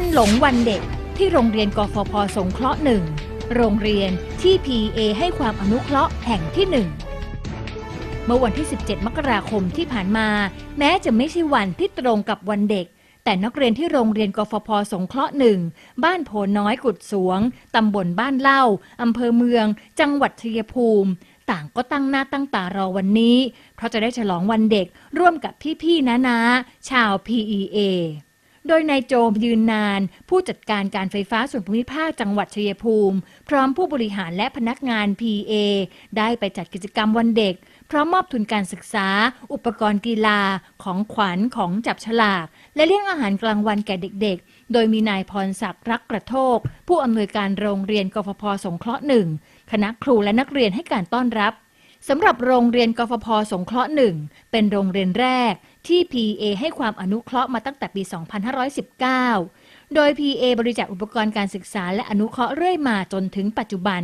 วันหลงวันเด็ก ที่โรงเรียนกฟพสงเคราะห์หนึ่งโรงเรียนที่ PA ให้ความอนุเคราะห์แห่งที่หนึ่งเมื่อวันที่ 17 มกราคมที่ผ่านมา แม้จะไม่ใช่วันที่ตรงกับวันเด็ก แต่นักเรียนที่โรงเรียนกฟพสงเคราะห์หนึ่งบ้านโพน้อยกุดสวง ตำบลบ้านเล่าอำเภอเมือง จังหวัดชัยภูมิ ต่างก็ตั้งหน้าตั้งตารอวันนี้ เพราะจะได้ฉลองวันเด็กร่วมกับพี่ๆน้าๆชาว PEA โดยนายโจมยืนนาน ผู้จัดการการไฟฟ้าส่วนภูมิภาคจังหวัดชัยภูมิ พร้อมผู้บริหารและพนักงาน PA ได้ไปจัดกิจกรรมวันเด็ก พร้อมมอบทุนการศึกษา อุปกรณ์กีฬา ของขวัญของจับฉลาก และเลี้ยงอาหารกลางวันแก่เด็กๆ โดยมีนายพรศักดิ์รักกระโทก ผู้อำนวยการโรงเรียนกฟพสงเคราะห์หนึ่งคณะครูและนักเรียนให้การต้อนรับ สำหรับโรงเรียนกฟพสงเคราะห์หนึ่งเป็นโรงเรียนแรกที่ PA ให้ความอนุเคราะห์มาตั้งแต่ปี 2519 โดย PA บริจาคอุปกรณ์การศึกษาและอนุเคราะห์เรื่อยมาจนถึงปัจจุบัน